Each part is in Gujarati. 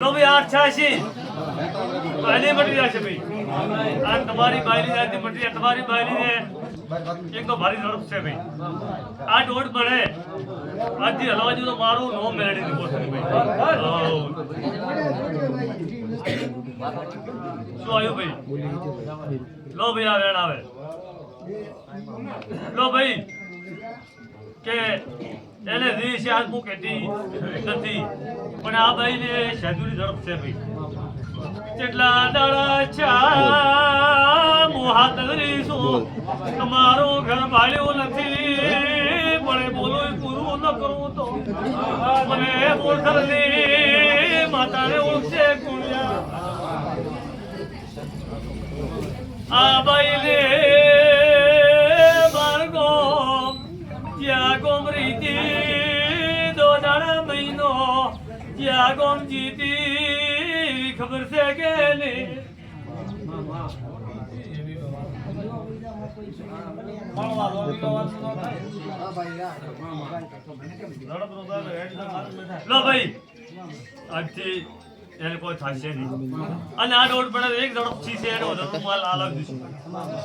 ભાઈ આઠ છ્યાસી બાયલી મટી જશે ભાઈ. આ તમારી બાયલી જાતિ મટી જાય. તમારી બાયલી એક તો ભારી ઝડપ છે ભાઈ. આ દોઢ મળે આજથી હલવા જેવું તો મારું નો મેળવી દીધું ભાઈ. શું આવ્યું ભાઈ? લો ભાઈ, આ વેણ આવે. લો ભાઈ, કે એને વીસ યાદ હું કહેતી નથી. પણ આ ભાઈને શેદુરી ઝડપ છે ભાઈ. કેટલા દાડા છા મોહાત તમારું ઘર ભાડ્યું નથી. પણ બોલું પૂરું ન કરું તો. મને ગોમ રીતી દો દાડા મહિનો. જ્યાં ગોમ જીતી ખબર છે કે લો ભાઈ આજથી એને કોઈ થશે નહીં. અને આ રોડ પર એક ઝડપ છે એનો વધુ માલ અલગ દીશું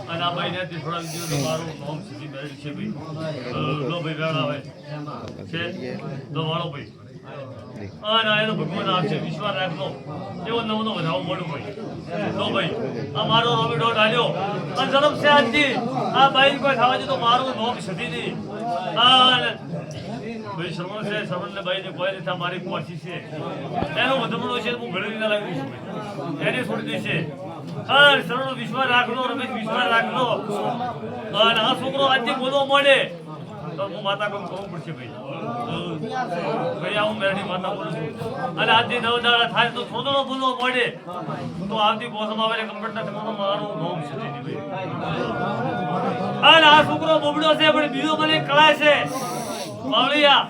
અને આ ભાઈ ને થોડા દિવસ મારું નામ સુધી મેળવી છે ભાઈ. લો ભાઈ વેળા આવે. છે? તો વાળો ભાઈ વિશ્વાસ રાખજો. એવો નવો નવો વધાવો મળું ભાઈ. લો આ મારો રોમી દોડ હાલ્યો અને ઝડપ છે આજથી આ ભાઈ કોઈ દે તો મારું નોમ સધી નહીં ભાઈ શ્રવણ છે શ્રવણ ને ભાઈ ને કોઈ નથી મારી પહોંચી છે. એનો વધમણો છે, હું ઘણી ના લાવી દઈશ. એને છોડી દેશે હા શ્રવણ વિશ્વાસ રાખલો રમેશ, વિશ્વાસ રાખલો અને આ છોકરો આજે બોલવા મળે તો હું માતા કોમ કહું પડશે ભાઈ. ભાઈ હું મેરડી માતા બોલું છું. અને આજથી નવ દાડા થાય તો થોડો બોલવો પડે તો આવતી મોસમ આવે કમ્પ્યુટર તમારો મારું નોમ ભાઈ. અને આ છોકરો બોબડો છે, પણ બીજો મને કળા છે. માવળિયા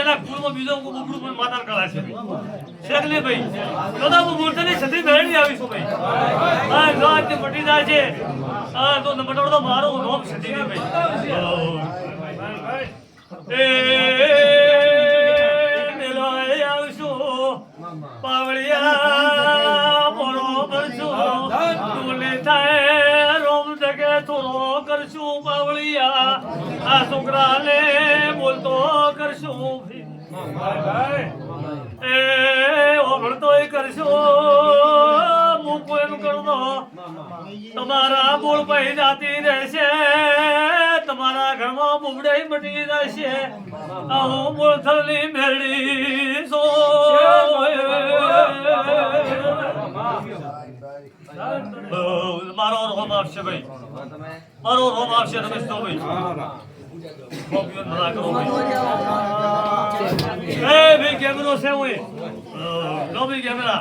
એના કુળમાં બીજો બબડું પણ માતા કળા છે. ભાઈ શેખ ભાઈ. તો હું મૂર્તિની છત્રી મેળવી આવીશું ભાઈ. હા, જો આજે મટી જાય છે, હા, તો મટોડો તો મારો નોમ છત્રી ભાઈ. એ આવશું. પાવળિયા બોલો કરશું. ડોલે થાય, રોમ જગે થોડો કરશું પાવળિયા. આ છોકરાને બોલતો કરશું એ ઓગળતોય કરશો. મૂકો એમ કરતો તમારા બોલ પહી જાતી રહેશે. તમારા ઘરમાં બુબડે મટી જશે. આ હું બોળ થલી મેળી સો મારો રોમ આપશે ભાઈ. મારો રોમ આપશે રમેશ તો કરો ભાઈ કેમેરો છે કેમેરા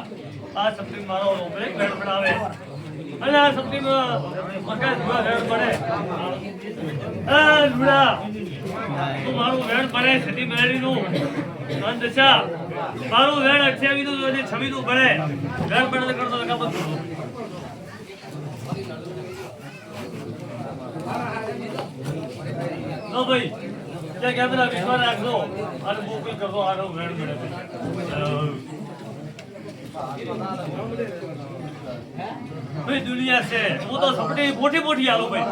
આ સપ્લિંગ મારો બ્રેક બેડ અને આ સપ્લિંગ મકાન ભૂલા રેડ પડે. લુડા તું મારું વેણ પડે સતી મેળીનું અંધશા મારું વેણ અઠ્યાવીસનું અને છવ્વીસનું પડે વેણ પડે કરતો લગા બંધ ભાઈ ત્યાં કેમેરા વિશ્વાસ રાખજો અને બુકિંગ કરજો આનો વેણ મળે ભાઈ, દુનિયા છે. હું તો સપટી મોટી મોટી આલો ભાઈ.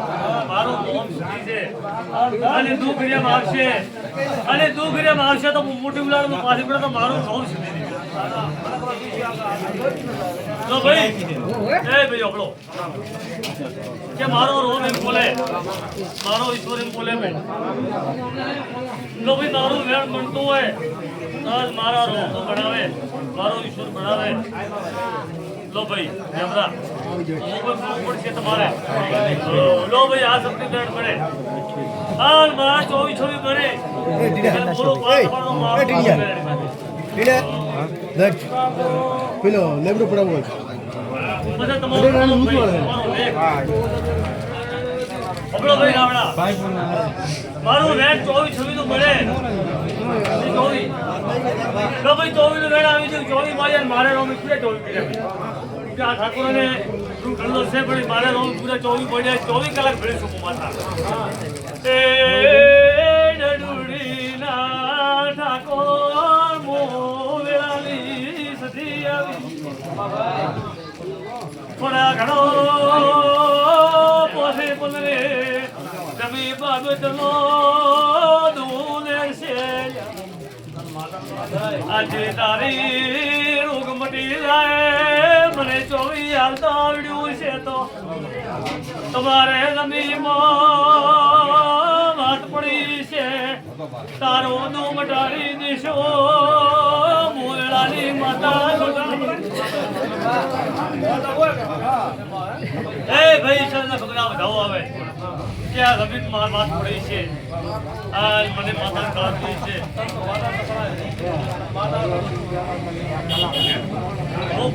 મારું મોમ સુધી છે. અને દુઃખ રેમ આવશે. અને દુઃખ રેમ આવશે તો મોટી ઉલાડું પાછી પડે તો મારું મોમ સુધી તો ભાઈ એ ભાઈ આપણો કે મારો રોમ એમ મારો ઈશ્વર એમ બોલે ભાઈ. મારું વેણ બનતું હોય આજ મારા રોમ તો બનાવે. મારો ઈશ્વર બનાવે. લો ભાઈ કેમરા પડશે તમારે લો ભાઈ આ બેટ બને હાલ મારા ચોવીસ ટીડિયા દેખ પેલો લેબડો પડાવો મારું વેટ ચોવીસ છવ્વીસનું મળે. ચોવીસ. ચોવીસનું વેટ આવી ગયું. ચોવીસમાં જાય મારે ચોવીસ આ ઠાકોરને કરલો છે, પણ મારે હું ચોવીસ પડ્યા ચોવીસ કલાક ભરી શકું માથા ઠાકોર મો વેળાલી સતી નથી આવી. થોડા ઘણો પોસે પલરે તમે બાબતનો દૂને છે આજે તારી રોગ મટી જાય આવડ્યું છે તો. તમારે જમીનમાં વાત પડી છે. તારો દો મટાડી દીશો મોલાની માતા એ ભાઈ છે ને ભગના વધાવો આવે ક્યાં જમીન માર વાત પડી છે? આ મને માતા કાઢી છે. હું